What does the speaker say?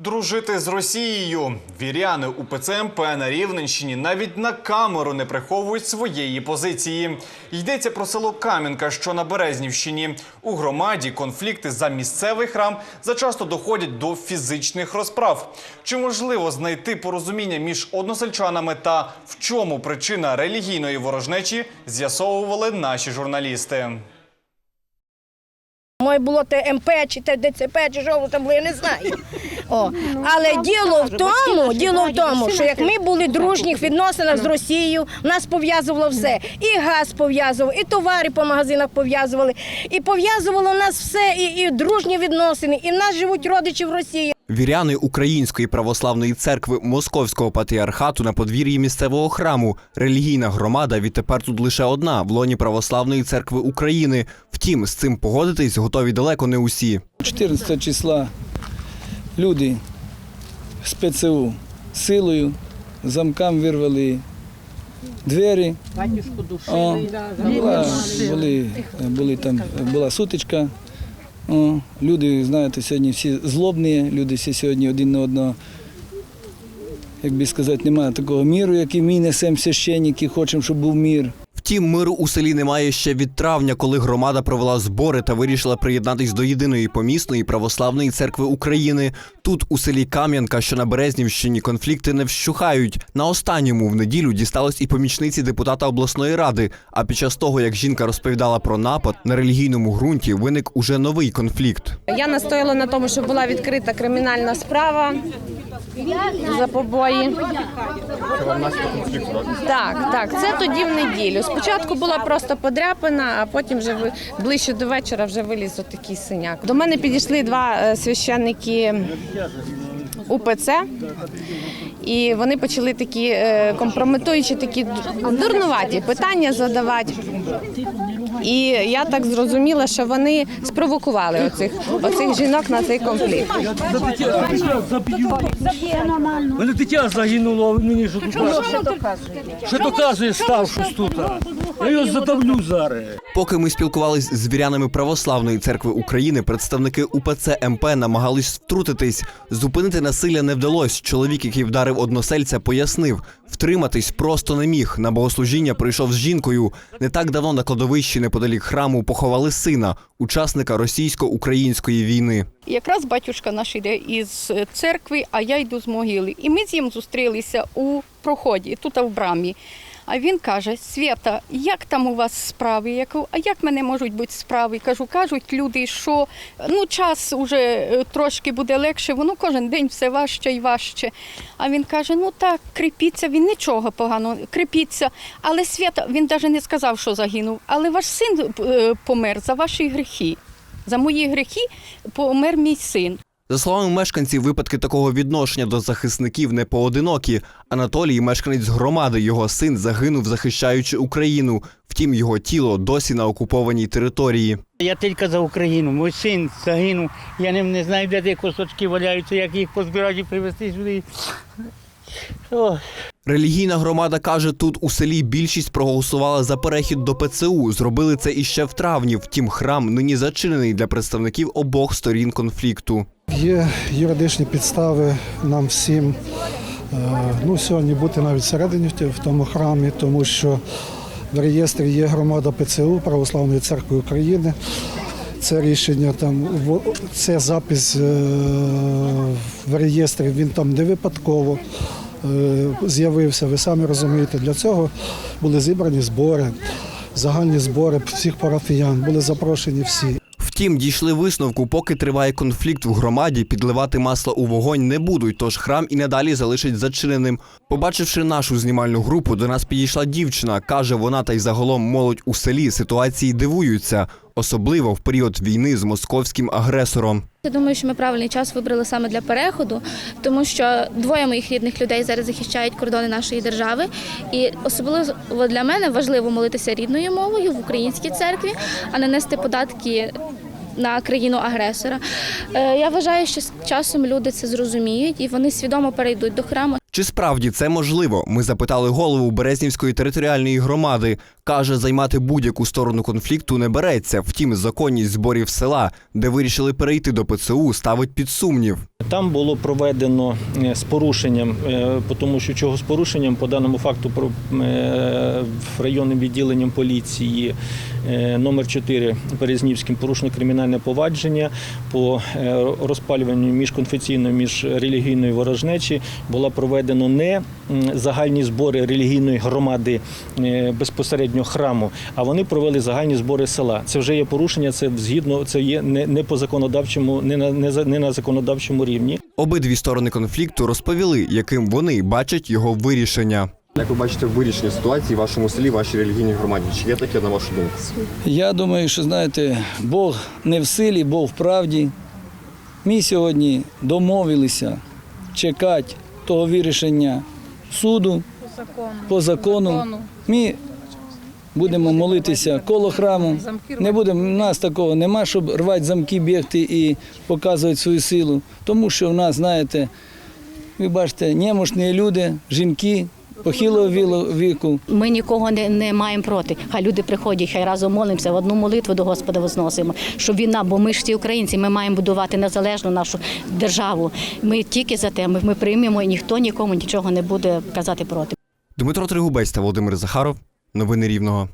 Дружити з Росією віряни УПЦ МП на Рівненщині навіть на камеру не приховують своєї позиції. Йдеться про село Кам'янка, що на Березнівщині. У громаді конфлікти за місцевий храм зачасто доходять до фізичних розправ. Чи можливо знайти порозуміння між односельчанами та в чому причина релігійної ворожнечі, з'ясовували наші журналісти. Моє було те МП, чи те ДЦП, чи що воно там було, я не знаю. О. Але діло в тому, діло в тому, що як ми були в дружніх відносинах з Росією, нас пов'язувало все. І газ пов'язував, і товари по магазинах пов'язували, і пов'язувало нас все, і, і дружні відносини, і в нас живуть родичі в Росії. Віряни Української православної церкви Московського патріархату на подвір'ї місцевого храму. Релігійна громада відтепер тут лише одна в лоні Православної церкви України. Втім, з цим погодитись готові далеко не усі. 14 числа люди з ПЦУ силою замкам вирвали двері. О, була, були, були там, була сутичка. О, люди, знаєте, сьогодні всі злобні, люди всі сьогодні один на одного. Як би сказати, немає такого міру, який ми несемо священники, хочемо, щоб був мір. Втім, миру у селі немає ще від травня, коли громада провела збори та вирішила приєднатись до єдиної помісної православної церкви України. Тут, у селі Кам'янка, що на Березнівщині, конфлікти не вщухають. На останньому в неділю дісталось і помічниці депутата обласної ради. А під час того, як жінка розповідала про напад на релігійному ґрунті, виник уже новий конфлікт. Я настояла на тому, щоб була відкрита кримінальна справа за побої. Так, так, це тоді в неділю. Спочатку була просто подряпина, а потім вже ближче до вечора вже виліз отакий синяк. До мене підійшли два е, священники УПЦ. І вони почали такі е, компрометуючі, такі дурнуваті питання задавати. І я так зрозуміла, що вони спровокували оцих, оцих жінок на цей конфлікт. Мене дитя загинуло, а ви мені що тут доказуєте? Що доказує ставшись тут? Я його задавлю зараз. Поки ми спілкувались з вірянами Православної церкви України, представники УПЦ МП намагались втрутитись. Зупинити насилля не вдалось. Чоловік, який вдарив односельця, пояснив, втриматись просто не міг. На богослужіння прийшов з жінкою. Не так давно на кладовищі неподалік храму поховали сина, учасника російсько-української війни. Якраз батюшка наш йде із церкви, а я йду з могили. І ми з ним зустрілися у проході, тут в брамі. А він каже: Свята, як там у вас справи? Я а як мене можуть бути справи? Кажу, кажуть люди, що ну час уже трошки буде легше, воно кожен день все важче і важче. А він каже: ну так, кріпіться, він нічого поганого, кріпіться. Але свята, він навіть не сказав, що загинув. Але ваш син е, помер за ваші гріхи. За мої гріхи помер мій син. За словами мешканців, випадки такого відношення до захисників не поодинокі. Анатолій, мешканець громади, його син загинув, захищаючи Україну. Втім, його тіло досі на окупованій території. Я тільки за Україну. Мій син загинув. Я не, не знаю, де ті кусочки валяються, як їх позбирати і привезти сюди. О. Релігійна громада каже, тут у селі більшість проголосувала за перехід до ПЦУ. Зробили це іще в травні. Втім, храм нині зачинений для представників обох сторін конфлікту. Є юридичні підстави нам всім е, ну, сьогодні бути навіть всередині в тому храмі, тому що в реєстрі є громада ПЦУ Православної церкви України. Це рішення там це запис е, в реєстрі. Він там не випадково е, з'явився. Ви самі розумієте, для цього були зібрані збори, загальні збори всіх парафіян, були запрошені всі. Втім, дійшли висновку, поки триває конфлікт в громаді, підливати масло у вогонь не будуть, тож храм і надалі залишить зачиненим. Побачивши нашу знімальну групу, до нас підійшла дівчина. каже, вона та й загалом молодь у селі ситуації дивуються, особливо в період війни з московським агресором. Я думаю, що ми правильний час вибрали саме для переходу, тому що двоє моїх рідних людей зараз захищають кордони нашої держави. І особливо для мене важливо молитися рідною мовою в українській церкві, а не нести податки на країну агресора. Е, Я вважаю, що з часом люди це зрозуміють і вони свідомо перейдуть до храму. Чи справді це можливо? Ми запитали голову Березнівської територіальної громади. Каже, займати будь-яку сторону конфлікту не береться. Втім, законність зборів села, де вирішили перейти до ПЦУ, ставить під сумнів. Там було проведено е, з порушенням, е, тому що чого з порушенням по даному факту про- в районним відділенням поліції номер 4 Березнівським порушено кримінальне повадження по е, розпалюванню міжконфесійної, міжрелігійної ворожнечі. Було проведено не загальні збори релігійної громади е, безпосередньо храму, а вони провели загальні збори села. Це вже є порушення. Це згідно це є не, не по законодавчому, не на не, не на законодавчому рівні. Обидві сторони конфлікту розповіли, яким вони бачать його вирішення. Як ви бачите вирішення ситуації в вашому селі, в вашій релігійній громаді? Чи є таке на вашу думку? Я думаю, що знаєте, Бог не в силі, Бог в правді. Ми сьогодні домовилися чекати того вирішення суду по закону. Ми будемо молитися коло храму. Не будемо, у нас такого нема, щоб рвати замки, бігти і показувати свою силу. Тому що в нас, знаєте, ви бачите, немощні люди, жінки похилого віло- віку. Ми нікого не, не маємо проти. Хай люди приходять, хай разом молимося, в одну молитву до Господа возносимо. Щоб війна, бо ми ж всі українці, ми маємо будувати незалежну нашу державу. Ми тільки за те, ми, ми приймемо і ніхто нікому нічого не буде казати проти. Дмитро Тригубець та Володимир Захаров. Новини Рівного.